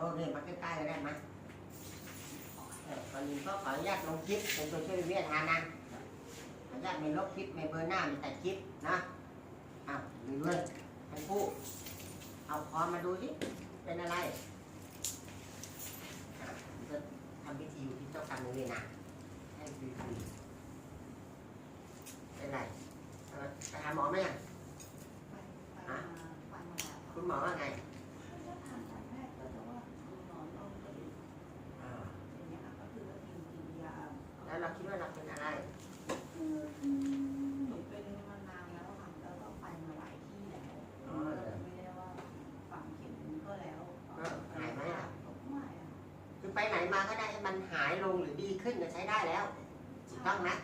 มาใกล้ๆก็ได้ไหมเออก่อนอื่นก็ขออนุญาตลงคลิปเป็นตัวช่วยวิทยาทานนะขออนุญาตไม่ลบคลิปไม่เบอร์หน้าไม่แต่คลิปนะอ้าวดูเลยทั้งคู่เอาคอมาดูสิเป็นอะไรจะทำพิธีอยู่ที่เจ้ากรรมนายเวรนะให้ฟรีๆเป็นไรเอาไปหาหมอไหมอะ ไปไปมาไปมาแล้ว คุณหมอว่าไง ก็ทานจากแพทย์ก็จะว่าคุณนอนลงกระดูก อ่า อย่างเงี้ยค่ะก็คือว่ากินกินยา แล้วเราคิดว่าเราเป็นอะไรคือหนูเป็นมานานแล้วค่ะแล้วก็ไปมาหลายที่แล้วก็เลยไม่ได้ว่าฝังเข็มก็แล้วเออหายไหมอะไม่อะคือไปไหนมาก็ได้ให้มันหายลงหรือดีขึ้นก็ใช้ได้แล้วถูกต้องนะ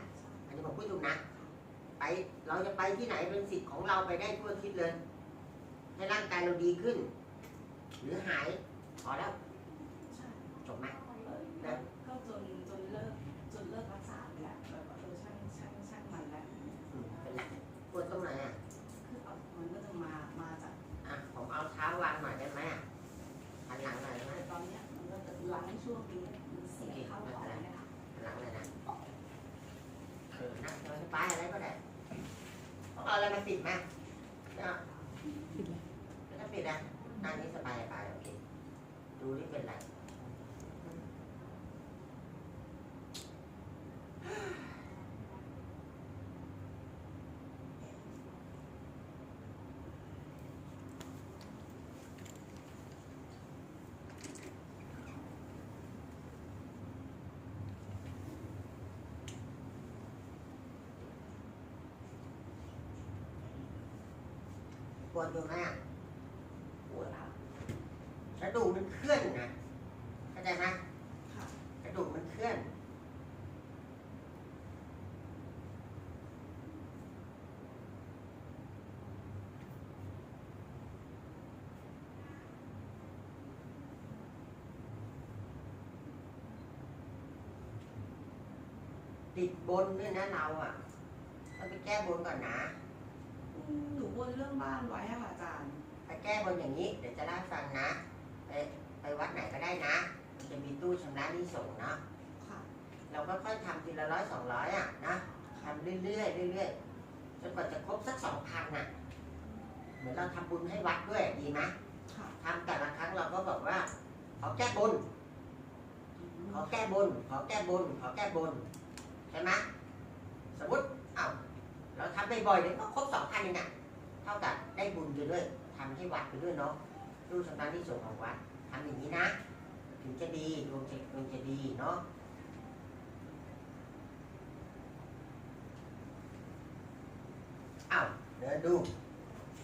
อันนี้ผมพูดถูกนะไปเราจะไปที่ไหนเป็นสิทธิ์ของเราไปได้ทั่วทิศเลย ให้ร่างกายเราดีขึ้น หรือหายพอแล้ว หลังช่วงนี้มันเสียเข้าออกเลยค่ะหันหลังเลยนะเออนั่งสบายอะไรก็ได้ต้องเอาอะไรมาติดไหมเนาะปิดเลยไม่ต้องปิดนะนั่งนี้สบายสบายโอเค ดูนี่เป็นไร ปวดอยู่ไหมอะปวดค่ะกระดูกมันเคลื่อนนะเข้าใจไหมกระดูกมันเคลื่อนติดบนด้วยนะเราอะต้องไปแก้บนก่อนนะ หนูบนเรื่องบ้านไว้อะค่ะอาจารย์ ไปแก้บนอย่างนี้ เดี๋ยวจะเล่าให้ฟังนะ ไปไปวัดไหนก็ได้นะมันจะมีตู้ชำระหนี้ส่งเนาะ ค่ะ เราก็ค่อยทำทีละร้อยสองร้อยอะนะทำเรื่อยๆเรื่อยๆจนกว่าจะครบสักสองพันอะ เหมือนเราทำบุญให้วัดด้วยดีไหมค่ะทำแต่ละครั้งเราก็บอกว่า ขอแก้บน ขอแก้บน ขอแก้บน ขอแก้บน ใช่ไหมสมมติ เอ้า เราทำบ่อยๆเดี๋ยวก็ครบสองพันเองอะเท่ากับได้บุญไปด้วยทำให้วัดไปด้วยเนาะตู้ชำระหนี้ส่งของวัดทำอย่างนี้นะ ถึงจะดีดวงจะดวงจะดีเนาะเอาเดินดู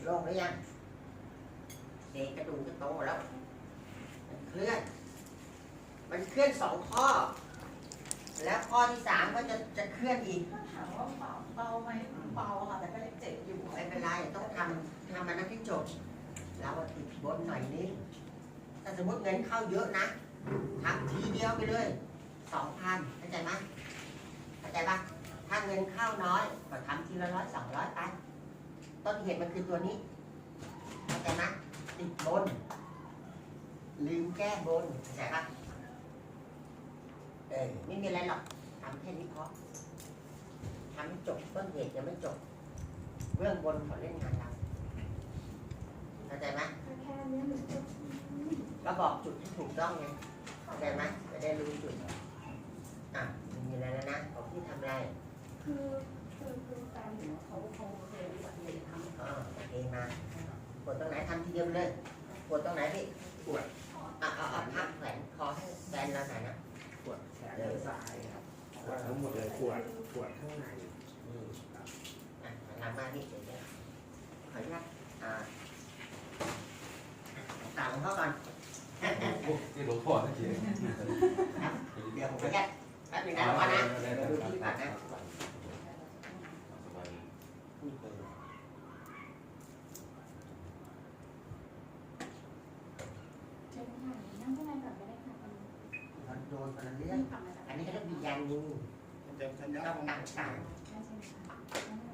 โล่งหรือยังเด็กกระดูกก็โตแล้ว มันเคลื่อน มันเคลื่อนสองข้อ แล้วข้อที่สามก็จะจะเคลื่อนอีกถ้าถามว่าเบาเบาไหมเบาค่ะแต่ก็ยังเจ็บอยู่ ไม่เป็นไรต้องทำทำมันนั้นให้จบเราติดบนหน่อยนึงถ้าสมมติเงินเข้าเยอะนะทำทีเดียวไปเลยสองพันเข้าใจไหมเข้าใจปะถ้าเงินเข้าน้อยก็ทำทีละร้อยสองร้อยไปต้นเหตุมันคือตัวนี้เข้าใจไหมติดบน ลืมแก้บนเข้าใจปะ เออไม่มีอะไรหรอกทำแค่นี้พอทำให้จบต้นเหตุยังไม่จบ เรื่องบนเขาเล่นงานเราเข้าใจไหมแค่นี้หนูก็ก็บอกจุดที่ถูกต้องไงเข้าใจไหมจะได้รู้จุดอะไมมีอะไรแล้วนะของพี่ทำอะไรคือคือคือแฟนหนูเขาเขาเคยอุบัติเหตุทำอ๋อโอเคมาปวดตรงไหนทำทีเดียวเลยปวดตรงไหนพี่ปวดอะเอาเอาพักแขวนคอให้แฟนเราหน่อยนะปว ดแขนด้านซ้ายครับปวดทั้งหมดเลยปวดปวดข้างในอืมอะหลังมานี่เดี๋ยวจะขออนุญาตอ่าต่างเขาก่อนนี่หลวงพ่อนั่นเองเดี๋ยวผมขออนุญาตแป๊บนึงนะก่อนนะเดี๋ยวดูที่ก่อนนะสบายดีเชิญค่ะนั่งข้างในก่อนก็ได้ค่ะมันโดนคนละเรื่องนี่กลับมาจากอันนี้เขาเรียกวิญญาณ งูมันจะสัญญาต้องนั่ามตาม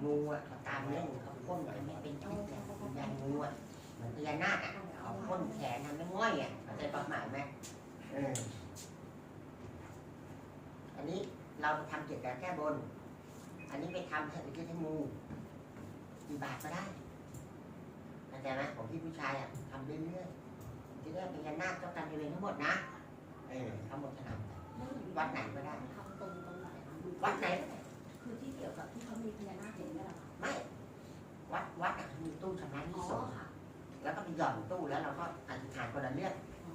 งูอะเขาตามเล่นเขาพ่นมันไม่เป็นพิษเนยาณงูอะเหมือนพญานาคอะเขาพ่นแขนทำให้ง่อยอะเข้าใจความหมายไหมอันนี้เราทำเกี่ยวกับแก้บน อันนี้ไปทำให้ไปที่ให้งูกี่บาทก็ได้เข้าใจไหมของพี่ผู้ชายอะทำเรื่อยๆที่แรกพญานาคเจ้าการมนายเวรทั้งหมดนะเออทั้งหมดจะทำวัดไหนก็ได้ รงตรงไหนคะวัดไหน คือที่เกี่ยวกับที่เขามีพญานาคเห็นไหมล่ะคะไม่ วัดวัดอะมีตู้ชำระหอ๋นี้อสงฆ์ค่ะ แล้วก็ไปหย่อนตู้แล้วเราก็อธิษฐานคนละเรื่องอ๋อ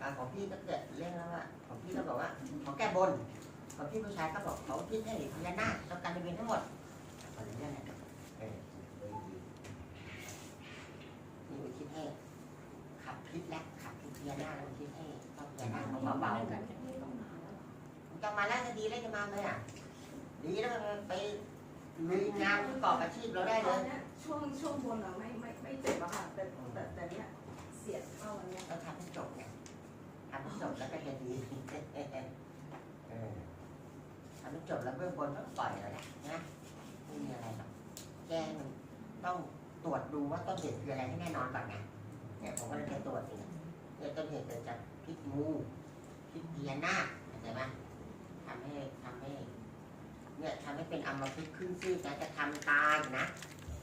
อ่าของพี่ก็เกิดเรื่องแล้วว่าของพี่ก็บอกว่าของแก้บนของพี่ผู้ชายก็บอกเขาที่ให้พญานาคเจ้ากรรมนายเวรทั้งหมดคนละเรื่องนะเออเลยดีนี่อุทิศให้ขับพิษและขับพิษพญานาคแล้วอุทิศให้เจ้าพญานาคเขาเบาๆ กันไม่ต้องมาแล้วเหรอ จะมาแล้วจะดีแล้วจะมาไหมอะดีแล้วมันไปลุยงานประกอบอาชีพเราได้ตเลอนยเนี้ยช่วงช่วงบนอะไม่ไม่ไม่เจ็บอะค่ะแต่แต่แต่เนี้ยเสียดเข้าอันเนี้ยเราทำให้จบไงทำให้จบแล้วก็จะดีเออทำให้จบแล้วเบื้องบนก็ปล่อยแล้วแหละนะไม่มีอะไรหรอกแก้มันต้องตรวจดูว่าต้นเหตุคืออะไรให้แน่นอนก่อนไงเนี่ยผมก็เลยไปตรวจเองเนี่ยต้นเหตุเกิดจากพิษงูพิษพญานาคเข้าใจไหม ทำให้ทำให้ เนี่ยทำให้เป็นอัมพฤกษ์ขึ้นซีดนะจะทำตาอีกนะ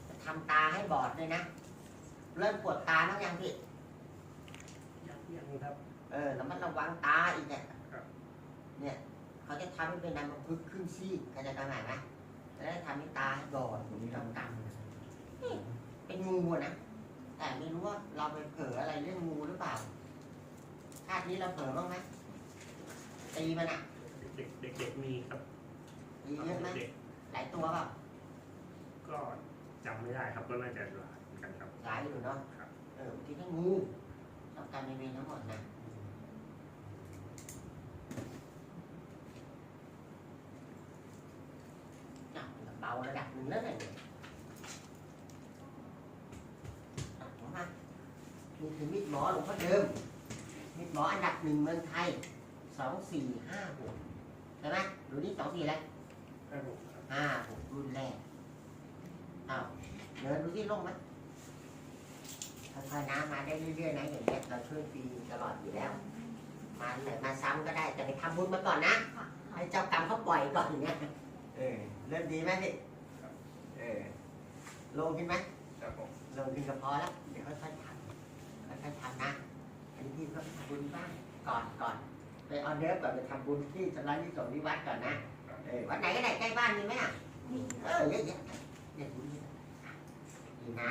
จะทำตาให้บอดเลยนะเริ่มปวดตาบ้างยังพี่ยังยังครับ เออแล้วมันระวังตาอีกเนี่ยครับเนี่ยเขาจะทำให้เป็นอัมพฤกษ์ขึ้นซีดเข้าใจความหมายไหมแล้วจะทำให้ตาให้บอดมีกำกำนี่เป็นงูอะนะแต่ไม่รู้ว่าเราไปเผลออะไรเรื่องงูหรือเปล่าชาตินี้เราเผลอบ้างไหมตีมันอะ เด็กเด็กเด็กมีครับตีเยอะไหมเด็กหลายตัวเปล่าก็จำไม่ได้ครับก็น่าจะหลายเหมือนกันครับ หลายอยู่เนาะครับ เออที่ทั้งงูต้องการในเวรทั้งหมดนะจับเบาระดับหนึ่งแล้วเนี่ยอะผมมานี่คือมิดหมอหลวงพ่อเดิมมิดหมออันดับหนึ่งเมืองไทยสองสี่ห้าหก ใช่ไหมดูนี่สองสี่อะไรครับผมครับห้าหกรุ่นแรกอ้าวเดินดูที่ลงไหมค่อยๆน้ำมาได้เรื่อยๆนะอย่างเงี้ยเราช่วยฟรีตลอดอยู่แล้ว มาเลยมาซ้ำก็ได้แต่ไปทำบุญมาก่อนนะค่ะให้เจ้ากรรมเขาปล่อยก่อนอย่างเงี้ยเออเริ่มดีไหมพี่เออลงขึ้นไหมครับผมลงขึ้นก็พอแล้วเดี๋ยวค่อยๆทำค่อยๆทำนะอันนี้พี่ก็ไปทำบุญบ้างก่อนก่อน ไปออเดอร์ก่อนไปทำบุญที่สำนักที่สงฆ์ที่วัดก่อนนะเออวัดไหนก็ได้ใกล้บ้านมีไหมอะมีเออเยอะแยะเนี่ยบุญเยอะดีนะ